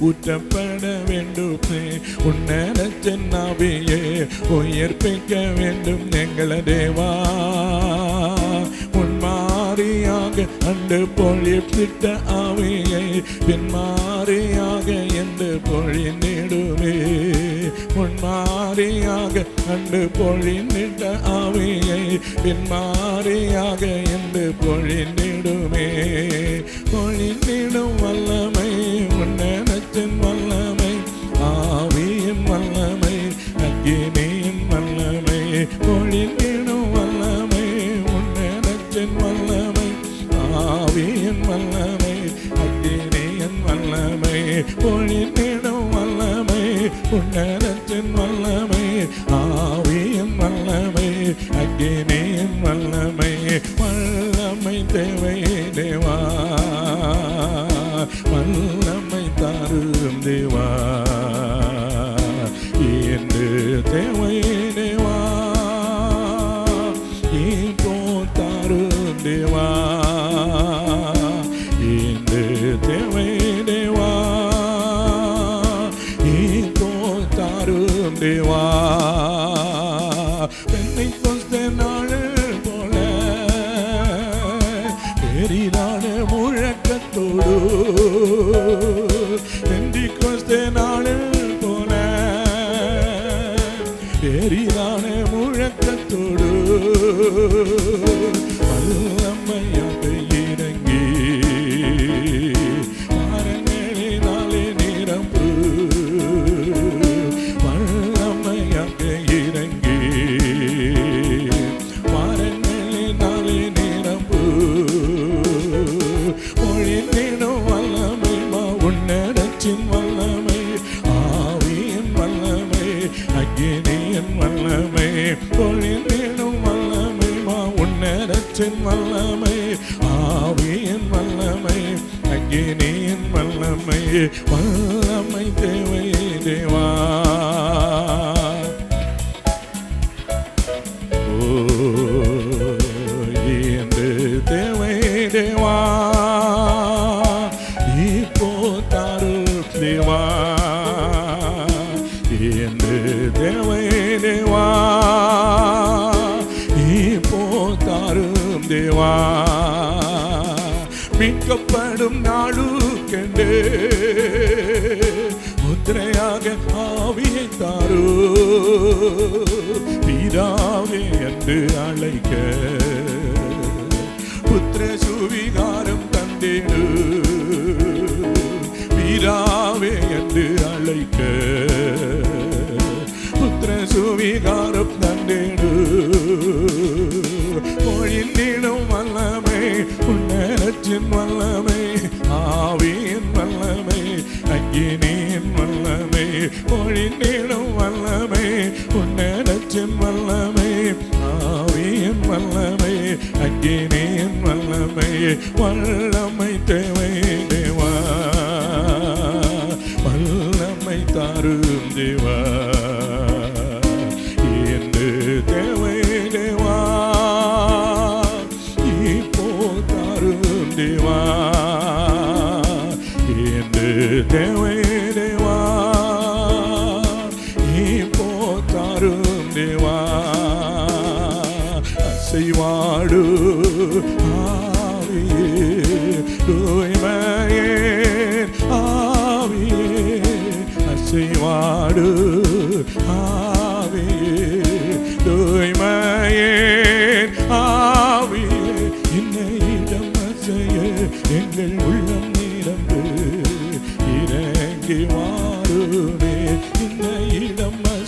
ஊற்றப்பட வேண்டுமே. உன்னதத்தின் ஆவியே உயிர்ப்பிக்க வேண்டும் எங்கள தேவா. முன்மாறியாக அண்டு பொழிப்பிட்ட ஆவியை பின்மாறியாக என்று பொழிந்திடுவே முன்மாறியாக கண்டு பொழிந்திட்ட ஆவியை பின்மாறியாக என்று பொழிந்திடுமே பொழிந்திடும் வல்லமை வல்லமை பொழிந்திடும் வல்லமை உன்னதத்தின் வல்லமை ஆவியின் வல்லமை அக்கினியின் வல்லமை பொழிந்திடும் வல்லமை உன்னதத்தின் வல்லமை ஆவியின் வல்லமை அக்கினியின் வல்லமை வல்லமை தேவை தேவா வல்லமை தாரும் தேவா. என்று தேவை. மீட்கப்படும் நாளுக்கெண்டு முத்திரையாக ஆவியை தாரோ. பிதாவே என்று அழைக்க புத்திர சுவிகாரம் தந்தேடு பிதாவே என்று அழைக்க புத்திர சுவிகாரம் தந்தேடு மொழிந்திடும் உன்னரச்சின் வல்லமை ஆவியின் வல்லமை அக்கினியின் வல்லமை மொழிந்திடும் வல்லமை உன்னடச்சின் வல்லமை ஆவியின் வல்லமை அக்கினியின் வல்லமை வல்லமை தேவை தேவா வல்லமை தாரும் தேவா. என்று தேவை தாரும் தேவா என்று தேவை தேவா இப்போ தாரும் தேவா அசைவாடு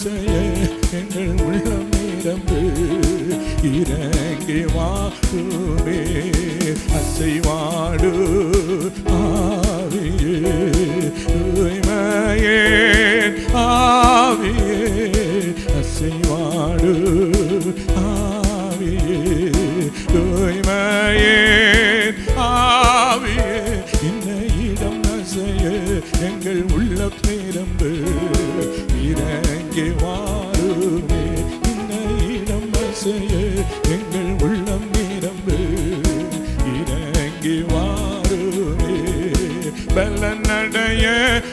இன்னையிடம் எங்கள் உள்ளம் நிரம்பு இறங்கி வாருமே அசைவாடு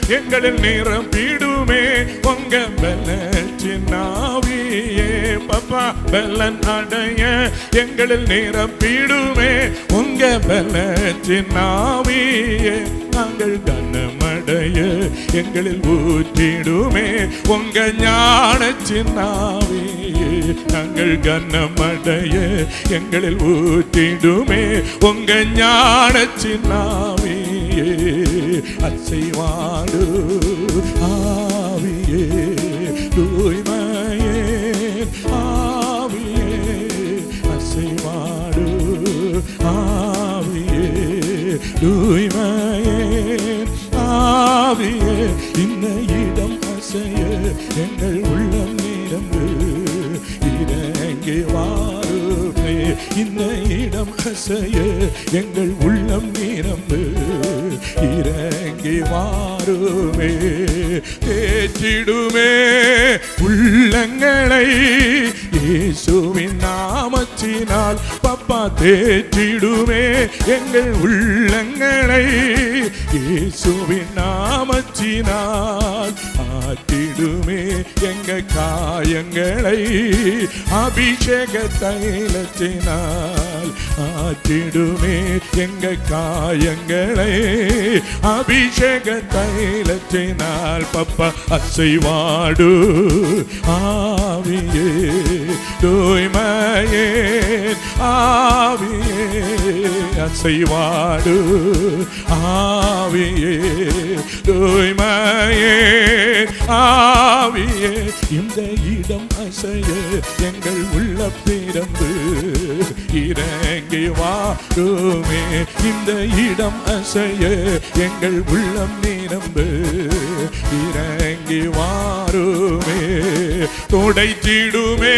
எங்களில் நிரம்பிடுமே உங்க பலத்தின் ஆவியே பப்பா பலன் அடைய. எங்களில் நிரம்பிடுமே உங்க பலத்தின் ஆவியே நாங்கள் கனமடைய எங்களில் ஊற்றிடுமே. உங்க ஞான சின்னாவே நாங்கள் கனமடைய எங்களில் ஊற்றிடுமே. உங்க ஞான சின்னாவே அசைவாடு ஆவியே தூய்மையே ஆவியே அசைவாடு ஆவியே தூய்மையே ஆவியே இந்த இடம் அசைய எங்கள் உள்ளம் நிரம்பு இறங்கி வாருமே இந்த இடம் அசைய எங்கள் உள்ளம் நிரம்பு இறங்கி வாருமே தேற்றிடுமே உள்ளங்களை இயேசுவின் நாமத்தினால் பப்பா தேற்றிடுமே எங்கள் உள்ளங்களை. இயேசுவின் நாமத்தினால் ஆட்டிடுமே எங்க காயங்களை. அபிஷேக தைலத்தினால் ஆட்டிடுமே எங்க காயங்களை. அபிஷேக தைலத்தினால் பப்பா அசைவாடு. ஆவியே தூய்மையே ஆவியே அசைவாடு. ஆவியே தூய்மையே ஆவியே இந்த இடம் அசைய எங்கள் உள்ள பிறந்து இறங்கி வாருமே இந்த இடம் அசைய எங்கள் உள்ளம் நிரம்பு. இறங்கி வா வாருமே துடைத்திடுமே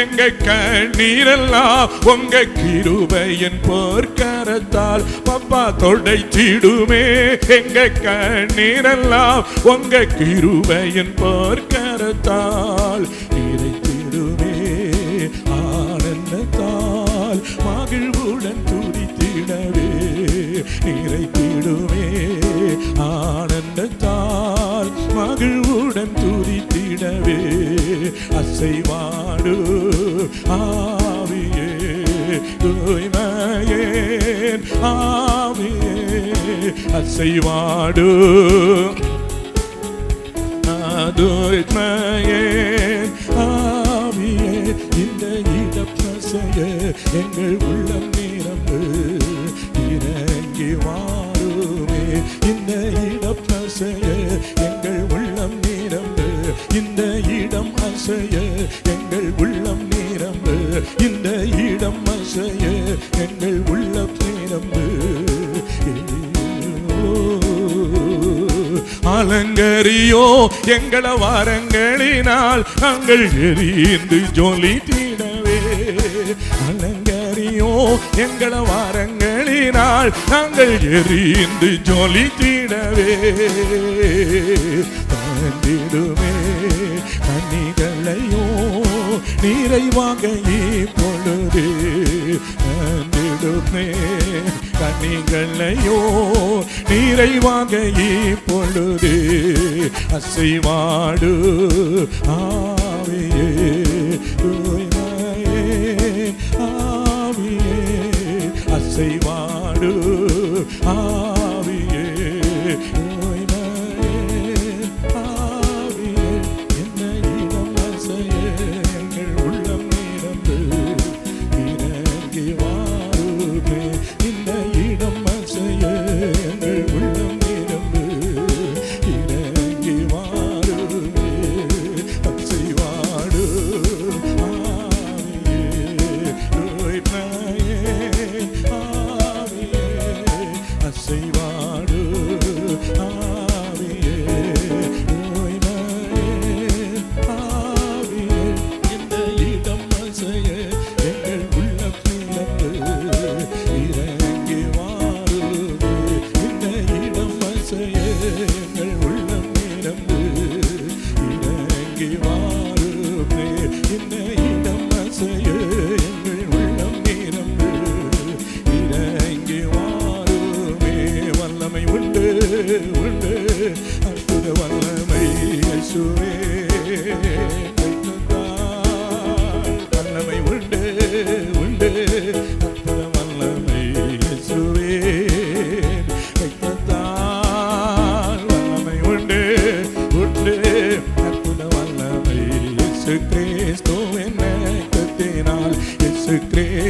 எங்க கண்ணீரெல்லாம் உங்க கிருபையின் போர்க்கரத்தால் பப்பா தொடைத்திடுமே எங்க கண்ணீரெல்லாம் உங்க கிருபையின் போர்க்கரத்தால் இறைத்திடுமே ஆனந்தத்தால் மகிழ்வுடன் துடித்திடவே நிறைத்திடுமே ஆனந்தத்தால் செய்வாடு. ஆவியே தூய்மையேன் ஆவியே அசைவாடு தூய்மையேன் ஆவியே இந்த இடப்பசைய எங்கள் உள்ளம் நிரம்பு. இறங்கி வாருமே இந்த இடப்ப அலங்கரியோ? எங்கள வாரங்களினால் நாங்கள் எரிந்து ஜொலி அலங்கரியோ? எங்கள வாரங்களினால் நாங்கள் எரிந்து ஜொலி தீடவே தாண்டிடுமே கண்ணிகளையோ வாங்க இப்பொழுது தாண்டிடுமே கண்ணிகளையோ நிறைவாக இப்பொழுது அசைவாடு. ஆவியே தூய்மையே ஆவியே அசைவாடு. ஆ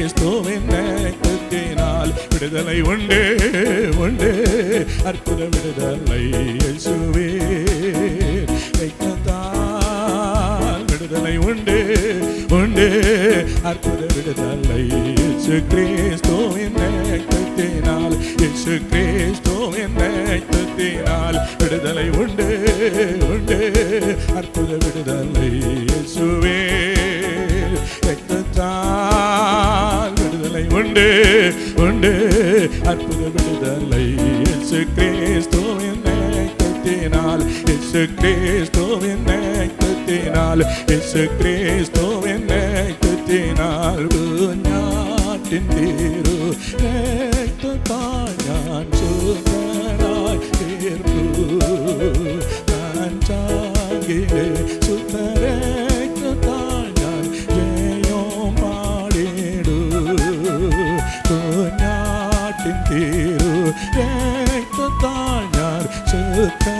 கிறிஸ்துவின் கத்தினால் விடுதலை உண்டு உண்டு. அற்புத விடுதலை இயேசுவே. வைத்ததால் விடுதலை உண்டு உண்டு. அற்புத விடுதலை இயேசு கிறிஸ்துவின் கத்தினால் இயேசு கிறிஸ்துவின் கத்தினால் விடுதலை உண்டு. உண்டு உண்டு. அற்புத விடுதலை இயேசு கிறிஸ்துவின் கத்தினால் இயேசு கிறிஸ்துவின் கத்தினால் இயேசு கிறிஸ்துவின் கத்தினால் ஞாட்டின் தீரு ரத்தத்தால் நான் சுதராய் தீர்ப்பு. நான் சாங்கிலே சுத்தரத்தால் to come.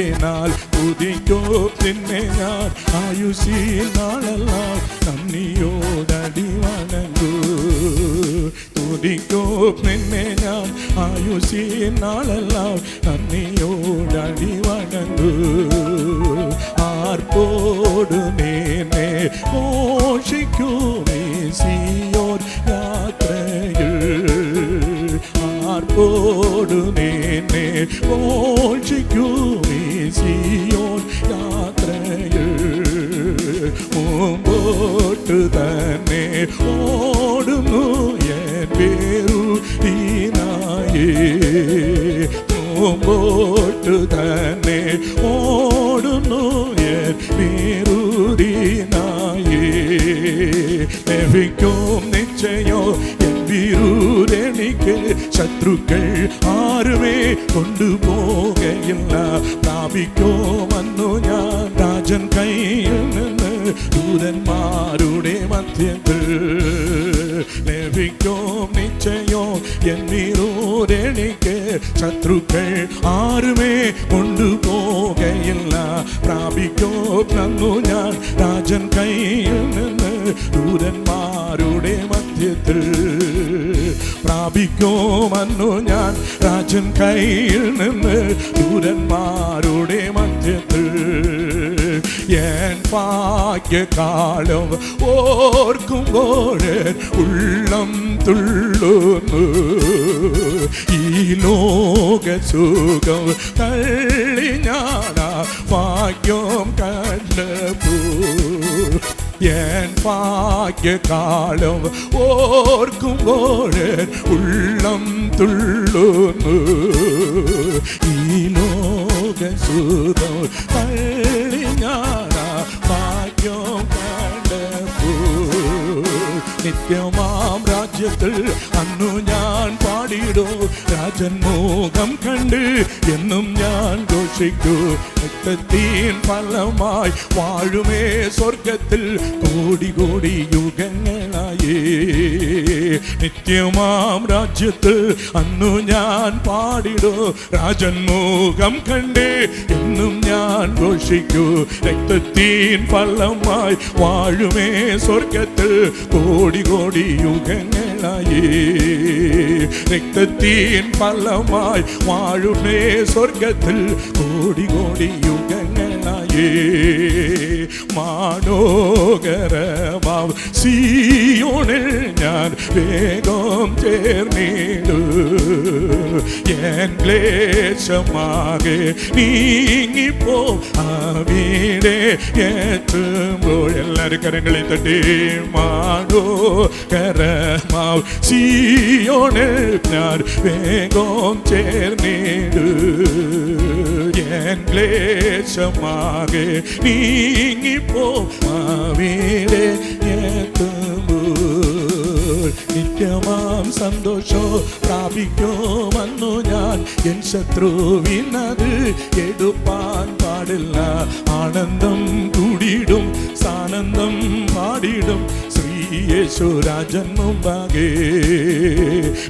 தினால் புதிக்கோ தின்மையார் ஆயுசி நாளெல்லாம் கண்ணியோடடி வணங்கு. துதிக்கோ பெண்மையார் ஆயுசி நாளெல்லாம் கண்ணியோடடி வணங்கு. ஆர்போடு மேனே மோஷிக்குமே சியோர் யாத்திரையில். ஆர்போடு மேனே மோஷிக்கும் സിയോൻ യാത്രയിൽ മുമ്പോട്ട് തന്നെ ഓടുന്നു എൻ പേരു ദീനായേ മുമ്പോട്ട് തന്നെ ഓടുന്നു എൻ പേരു ദീനായേ ലഭിക്കും നിശ്ചയോ എൻ വീരൂരെനിക്ക് ശത്രുക്കൾ ആരുമേ കൊണ്ടുപോകയില്ല. പ്രാപിക്കോ വന്നു ഞാൻ രാജൻ കയ്യിൽ നിന്ന് ദൂതന്മാരുടെ മധ്യത്തിൽ. ലഭിക്കോ നിശ്ചയോ എൻ വീരൂരെനിക്ക് ശത്രുക്കൾ ആരുമേ കൊണ്ടുപോകയില്ല. പ്രാപിക്കോ നന്നു ഞാൻ രാജൻ കയ്യിൽ നിന്ന് ദൂതന്മാരുടെ മധ്യത്തിൽ. പ്രാപിക്കുമെന്നു ഞാൻ. രാജൻ കയ്യിൽ നിന്ന് ദൂരന്മാരുടെ മധ്യത്തിൽ എൻ ഭാഗ്യകാലം ഓർക്കുമ്പോൾ ഉള്ളം തുള്ളുന്നു. ഈ ലോക സുഖം തള്ളി ഞാനാ ഭാഗ്യം കണ്ടപ്പോ. என் பாக்கிய காலம் ஓர்க்கும் போது உள்ளம் துள்ளுமு. ஈலோக சுதம் தள்ளி ஞானா பாக்கியம் നിത്യമാം രാജ്യത്തിൽ അന്നു ഞാൻ പാടിയിടൂ. രാജൻ മോഹം കണ്ട് എന്നും ഞാൻ ഘോഷിക്കൂ. രക്തത്തിൻ ഫലമായി വാഴുമേ സ്വർഗത്തിൽ കോടി കോടി നിത്യമാം രാജ്യത്ത് അന്നു ഞാൻ പാടിടോ. രാജൻ കണ്ടേ എന്നും ഞാൻ ഘോഷിക്കൂ. രക്തത്തീൻ പള്ളമായി വാഴുമേ സ്വർഗത്തിൽ കോടി കോടി യുഗങ്ങളായി. രക്തത്തീൻ പള്ളമായി വാഴുമേ സ്വർഗത്തിൽ കോടി കോടി യുഗങ്ങളായി. മാനോകരമാം സിയോണിൽ ഞാൻ വേഗം ചേർന്നിടു എൻ ക്ലേശമാകെ നീങ്ങിപ്പോ അവിടെ എത്തുമ്പോൾ എല്ലാവരും കരങ്ങളെ തട്ടി മാനോകരമാം സിയോണിൽ ഞാൻ വേഗം ചേർന്നിടു എൻ ക്ലേശമാകെ നീങ്ങിപ്പോ അവിടെ എത്തുമ്പോൾ നിത്യമാം സന്തോഷോ പ്രാപിക്കുമെന്നു ഞാൻ എൻ ശത്രുവിനത് എടുപ്പാൻ പാടില്ല. ആനന്ദം കൂടിയിടും സാനന്ദം പാടിടും ശ്രീയേശുരാജൻ മുമ്പാകെ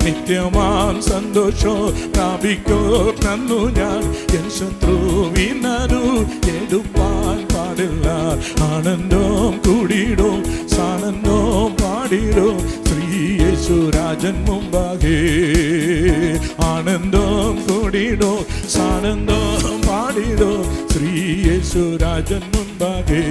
നിത്യമാം സന്തോഷോ പ്രാപിക്കോ. നന്നു ഞാൻ എൻ ശത്രുവിനതു എടുപ്പാൻ പാടില്ല. ആനന്ദം കൂടിയിടും സാനന്ദം പാടിടും ശ്രീയേശുരാജൻ മുമ്പാകെ ആനന്ദം കൂടിടോ സാനന്ദം പാടിടോ ശ്രീയേശുരാജൻ മുമ്പാകെ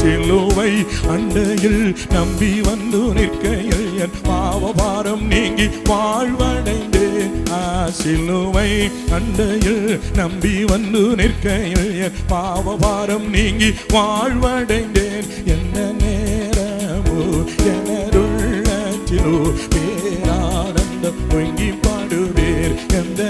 சிலுவை அண்டையில் நம்பி வந்து நிற்கையில் என் பாவபாரம் நீங்கி வாழ்வடைந்தேன் ஆ, சிலுவை அண்டையில் நம்பி வந்து நிற்கையில் என் பாவபாரம் நீங்கி வாழ்வடைந்தேன். என்ன நேரமோ எனருள்ளத்திலோ பேரானந்தம் பொங்கி பாடுவேர். எந்த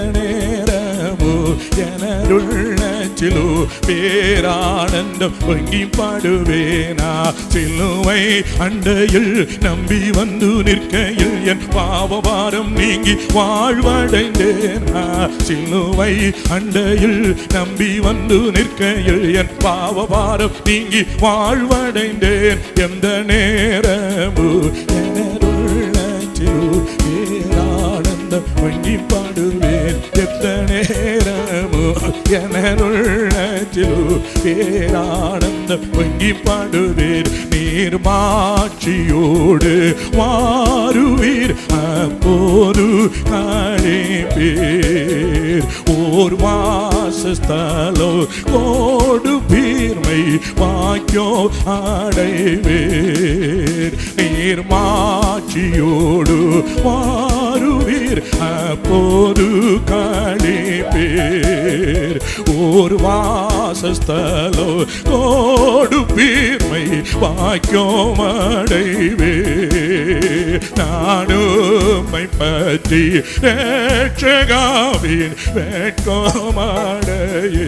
எனருள்ளத்திலோ பேரானந்தம் பொங்கி பாடுவேனா சிலுவை அண்டையில் நம்பி வந்து நிற்கையில் என் பாவபாரம் நீங்கி வாழ்வடைந்தேனா? சிலுவை அண்டையில் நம்பி வந்து நிற்கையில் என் பாவபாரம் நீங்கி வாழ்வடைந்தேன். எந்த நேரமு எனருள் பேரானந்தம் பொங்கி பாடுவேன். எத்தனை நேரம் எனருள்ளத்திலோ பேரானந்தம் பொங்கி பாடுவேர் நீர் மாட்சியோடு வாருவீர். அப்போது பேர் ஓர் வாசஸ்தலோ கோடு பீர்மை வாக்கியோ அடைவேர். நீர் மாட்சியோடு வாருவீர். அப்போது பேர். ஓர் வாசஸ்தலோ கோடு பீர்மை வாக்கியம் அடைவே நானுமை பற்றி ஏற்றகாவின் வெட்கமடையே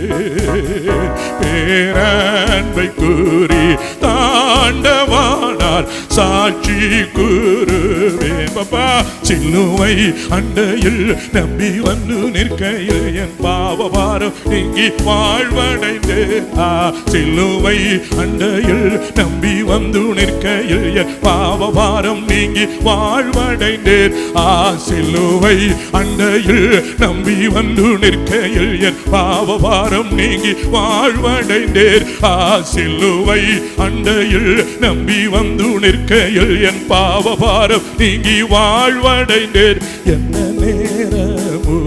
பேரன்பை கூறி தாண்டவானார் சாட்சி கூறுவே பாப்பா சில்லுவை அண்டையில் நம்பி வந்து நிற்கையில் என் பாவபாரம் நீங்கி வாழ்வடைந்தே. ஆ சில்லுவை அண்டையில் நம்பி வந்து நிற்கையில் என் பாவபாரம் நீங்கி வாழ்வடைந்தேன். ஆ சிலுவை அண்டையில் நம்பி வந்து நிற்கையில் என் பாவபாரம் நீங்கி வாழ்வடைந்தேன். ஆ சிலுவை அண்டையில் நம்பி வந்து நிற்கையில் என் பாவபாரம் நீங்கி வாழ்வடைந்தேன். என்ன நேரமோ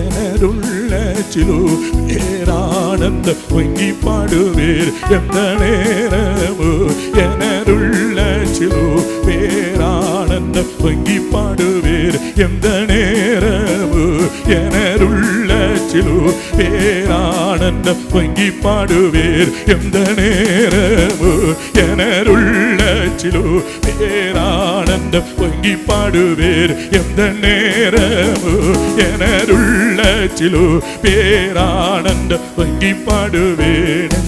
எனருள்ள சிலு பேரானந்த பொங்கி பாடுவேர். எந்த நேரமோ எனருள்ள சிலு பேரானந்த பொங்கி பாடுவேர். எந்த நேரமோ எனருள்ள சிலு பேரானந்த பொங்கி பாடுவேர். எந்த நேரமோ எனருள்ள சிலு பேரானந்த பொங்கி பாடுவேர். எந்த நேரமோ எனருள்ள சிலு பேரானந்த பொங்கி பாடுவேன்